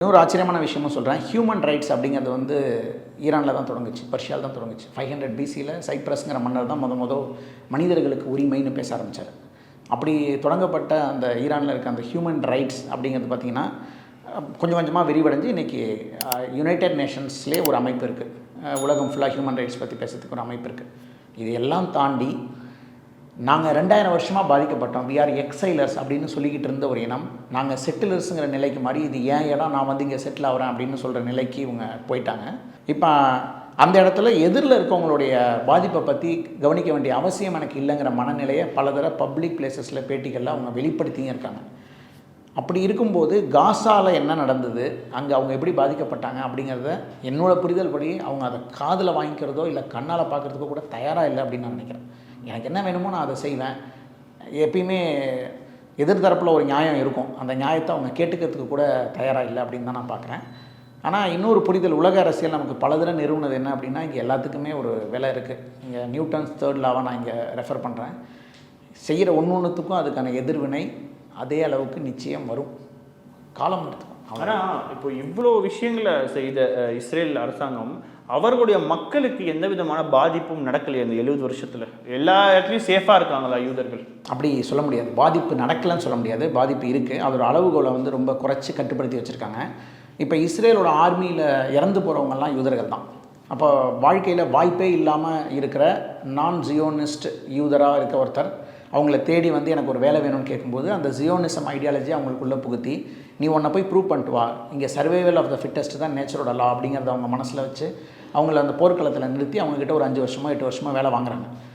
இன்னொரு ஆச்சரியமான விஷயமும் சொல்கிறேன் ஹியூமன் ரைட்ஸ் அப்படிங்கிறது வந்து ஈரானில் தான் தொடங்குச்சு. பர்ஷியாவில் தான் தொடங்குச்சு. ஃபைவ் ஹண்ட்ரட் பிசியில் சைப்ரஸ்ங்கிற மன்னர் தான் முத முத மனிதர்களுக்கு உரிமைன்னு பேச ஆரம்பித்தார் அப்படி தொடங்கப்பட்ட அந்த ஈரானில் இருக்க அந்த ஹியூமன் ரைட்ஸ் அப்படிங்கிறது பார்த்திங்கன்னா கொஞ்சம் கொஞ்சமாக விரிவடைஞ்சு இன்றைக்கி யுனைடெட் நேஷன்ஸ்லேயே ஒரு அமைப்பு இருக்குது உலகம் ஃபுல்லாக ஹியூமன் ரைட்ஸ் பற்றி பேசுறதுக்கு ஒரு அமைப்பு இருக்குது இது எல்லாம் தாண்டி நாங்கள் ரெண்டாயிரம் வருஷமாக பாதிக்கப்பட்டோம். வி ஆர் எக்ஸைலர்ஸ் அப்படின்னு சொல்லிக்கிட்டு இருந்த ஒரு இனம். நாங்கள் செட்டிலர்ஸுங்கிற நிலைக்கு மாதிரி இது ஏன் இடம்? நான் வந்து இங்கே செட்டில் ஆகிறேன் அப்படின்னு சொல்கிற நிலைக்கு இவங்க போயிட்டாங்க. இப்போ அந்த இடத்துல எதிரில் இருக்கவங்களுடைய பாதிப்பை பற்றி கவனிக்க வேண்டிய அவசியம் எனக்கு இல்லைங்கிற மனநிலையை பலதர பப்ளிக் பிளேசஸில் பேட்டிகளில் அவங்க வெளிப்படுத்தியும் இருக்காங்க. அப்படி இருக்கும்போது காசாவில் என்ன நடந்தது? அங்கே அவங்க எப்படி பாதிக்கப்பட்டாங்க அப்படிங்கிறத என்னோட புரிதல் படி அவங்க அதை காதில் வாங்கிக்கிறதோ இல்லை கண்ணால் பார்க்குறதுக்கோ கூட தயாராக இல்லை அப்படின்னு நான் நினைக்கிறேன். எனக்கு என்ன வேணுமோ நான் அதை செய்வேன். எப்பயுமே எதிர்தரப்பில் ஒரு நியாயம் இருக்கும். அந்த நியாயத்தை அவங்க கேட்டுக்கிறதுக்கு கூட தயாராக இல்லை அப்படின்னு தான் நான் பார்க்குறேன். ஆனால் இன்னொரு புரிதல் உலக அரசியல் நமக்கு பல தடவை நிறுவனது என்ன அப்படின்னா இங்கே எல்லாத்துக்குமே ஒரு விலை இருக்குது இங்கே நியூட்டன்ஸ் தேர்ட் லாவை நான் இங்கே ரெஃபர் பண்ணுறேன் செய்கிற ஒன்று ஒன்றுத்துக்கும் அதுக்கான எதிர்வினை அதே அளவுக்கு நிச்சயம் வரும். காலம் எடுத்து ஆனா இப்போ இவ்வளோ விஷயங்களை செய்த இஸ்ரேல் அரசாங்கம் அவர்களுடைய மக்களுக்கு எந்த விதமான பாதிப்பும் நடக்கலையே இந்த எழுபது வருஷத்துல. எல்லா இடத்துலையும் சேஃபா இருக்காங்களா யூதர்கள்? அப்படி சொல்ல முடியாது. பாதிப்பு நடக்கலன்னு சொல்ல முடியாது. பாதிப்பு இருக்குது அதோட அளவுகோலை வந்து ரொம்ப குறைச்சி கட்டுப்படுத்தி வச்சுருக்காங்க. இப்போ இஸ்ரேலோட ஆர்மியில் இறந்து போகிறவங்கெல்லாம் யூதர்கள் தான். அப்போ வாழ்க்கையில் வாய்ப்பே இல்லாமல் இருக்கிற நான் ஜியோனிஸ்ட் யூதராக இருக்க ஒருத்தர் அவங்கள தேடி வந்து எனக்கு ஒரு வேலை வேணும்னு கேட்கும்போது அந்த ஜியோனிசம் ஐடியாலஜி அவங்களுக்குள்ளே புகுத்தி நீ உன்னை போய் ப்ரூவ் பண்ணிட்டு வா. இங்கே சர்வைவல் ஆஃப் த ஃபிட்டஸ்ட் தான் நேச்சரோட லா அப்படிங்கிறத அவங்க மனசில் வச்சு அவங்கள அந்த போர்க்களத்தில் நிறுத்தி அவங்கக்கிட்ட ஒரு அஞ்சு வருஷமோ எட்டு வருஷமோ வேலை வாங்குறாங்க.